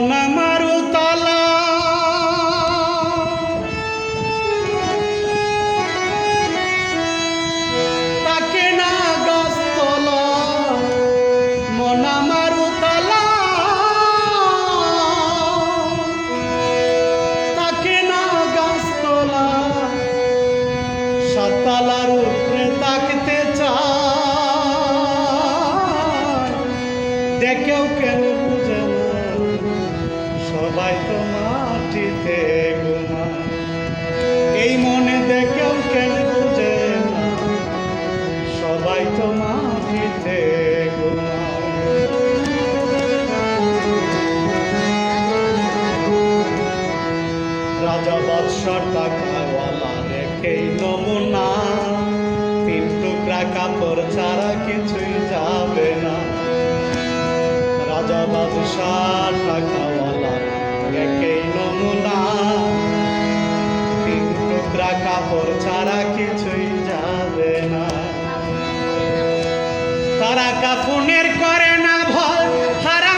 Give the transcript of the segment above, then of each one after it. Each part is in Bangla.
মনা মারু তালা তাকে না গাছতলা, মনা মারু তালা তাকে না গাছতলা, সাতালার উপরে তাকতে চায়। দেখেও কেন সবাই তো ঘুমায় এই মনে দেখেও কেন বুঝে না। সবাই তো মাটিতে ঘুমায় রাজা বাদশাহ টাকাওয়ালা রেখেই নমুনা। তিন কাপড় ছাড়া কিছুই যাবে না। রাজা টাকাওয়ালা কাপড় ছাড়া কিছুই যাবে না। তারা কাফনের করে না ভয় হারাম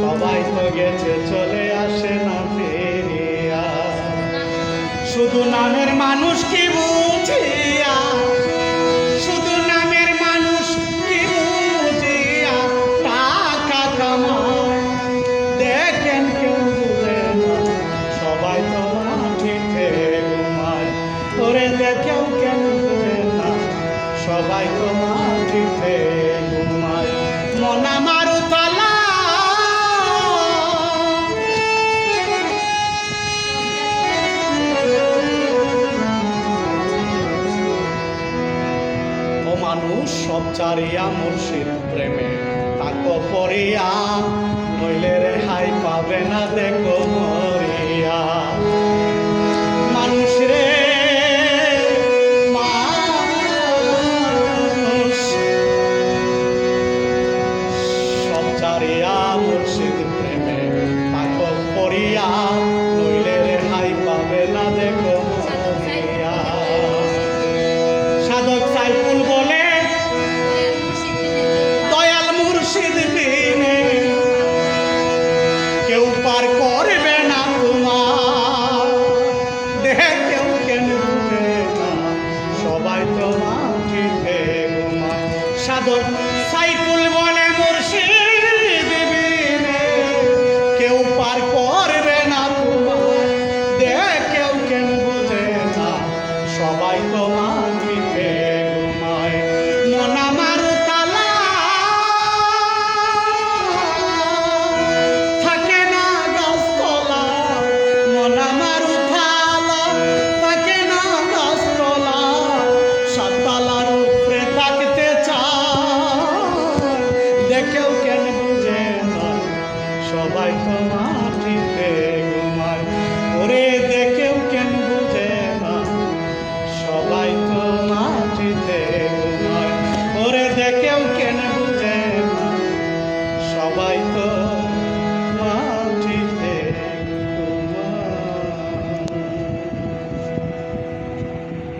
সবাই তো গেছে চলে আসে না ফেরিয়া। শুধু নামের সব চারিয়া মুর্শিদ প্রেমে। তাক পড়িয়া নইলে রেহাই পাবে না দেখো মরিয়া। রে পড়িয়া Bài